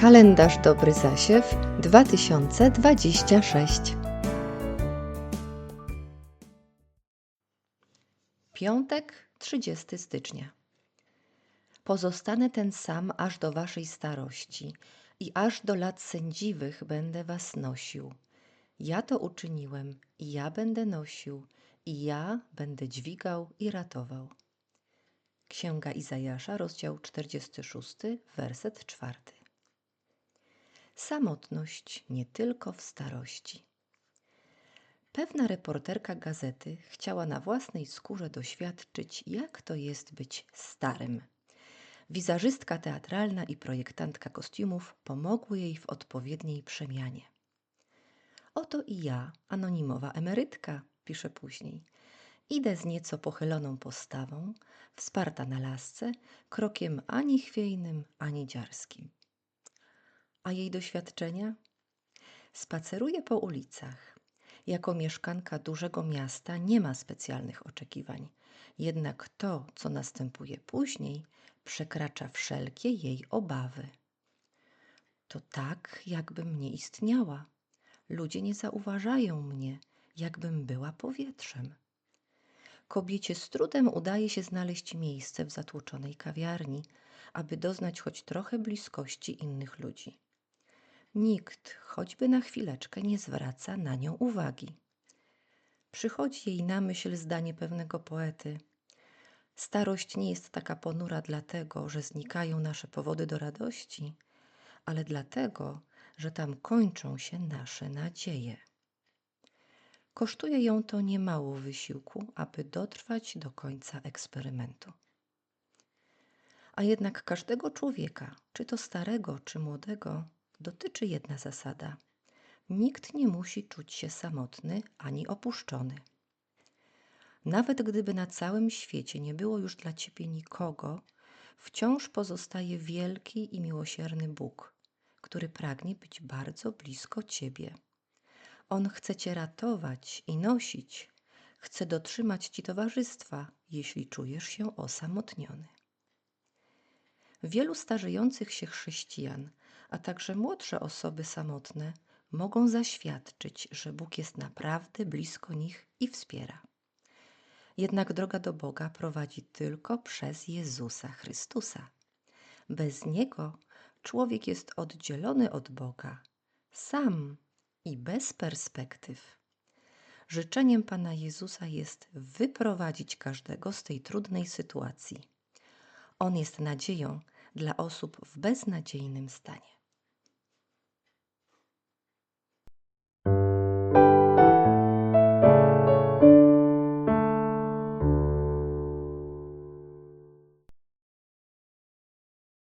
Kalendarz Dobry Zasiew 2026 Piątek, 30 stycznia. Pozostanę ten sam aż do waszej starości i aż do lat sędziwych będę was nosił. Ja to uczyniłem i ja będę nosił i ja będę dźwigał i ratował. Księga Izajasza, rozdział 46, werset 4. Samotność nie tylko w starości. Pewna reporterka gazety chciała na własnej skórze doświadczyć, jak to jest być starym. Wizażystka teatralna i projektantka kostiumów pomogły jej w odpowiedniej przemianie. Oto i ja, anonimowa emerytka, pisze później. Idę z nieco pochyloną postawą, wsparta na lasce, krokiem ani chwiejnym, ani dziarskim. A jej doświadczenia? Spaceruje po ulicach. Jako mieszkanka dużego miasta nie ma specjalnych oczekiwań, jednak to, co następuje później, przekracza wszelkie jej obawy. To tak, jakbym nie istniała. Ludzie nie zauważają mnie, jakbym była powietrzem. Kobiecie z trudem udaje się znaleźć miejsce w zatłoczonej kawiarni, aby doznać choć trochę bliskości innych ludzi. Nikt, choćby na chwileczkę, nie zwraca na nią uwagi. Przychodzi jej na myśl zdanie pewnego poety. Starość nie jest taka ponura dlatego, że znikają nasze powody do radości, ale dlatego, że tam kończą się nasze nadzieje. Kosztuje ją to niemało wysiłku, aby dotrwać do końca eksperymentu. A jednak każdego człowieka, czy to starego, czy młodego, dotyczy jedna zasada: nikt nie musi czuć się samotny ani opuszczony. Nawet gdyby na całym świecie nie było już dla ciebie nikogo, wciąż pozostaje wielki i miłosierny Bóg, który pragnie być bardzo blisko ciebie. On chce cię ratować i nosić, chce dotrzymać ci towarzystwa, jeśli czujesz się osamotniony. Wielu starzejących się chrześcijan, a także młodsze osoby samotne mogą zaświadczyć, że Bóg jest naprawdę blisko nich i wspiera. Jednak droga do Boga prowadzi tylko przez Jezusa Chrystusa. Bez Niego człowiek jest oddzielony od Boga, sam i bez perspektyw. Życzeniem Pana Jezusa jest wyprowadzić każdego z tej trudnej sytuacji. On jest nadzieją dla osób w beznadziejnym stanie.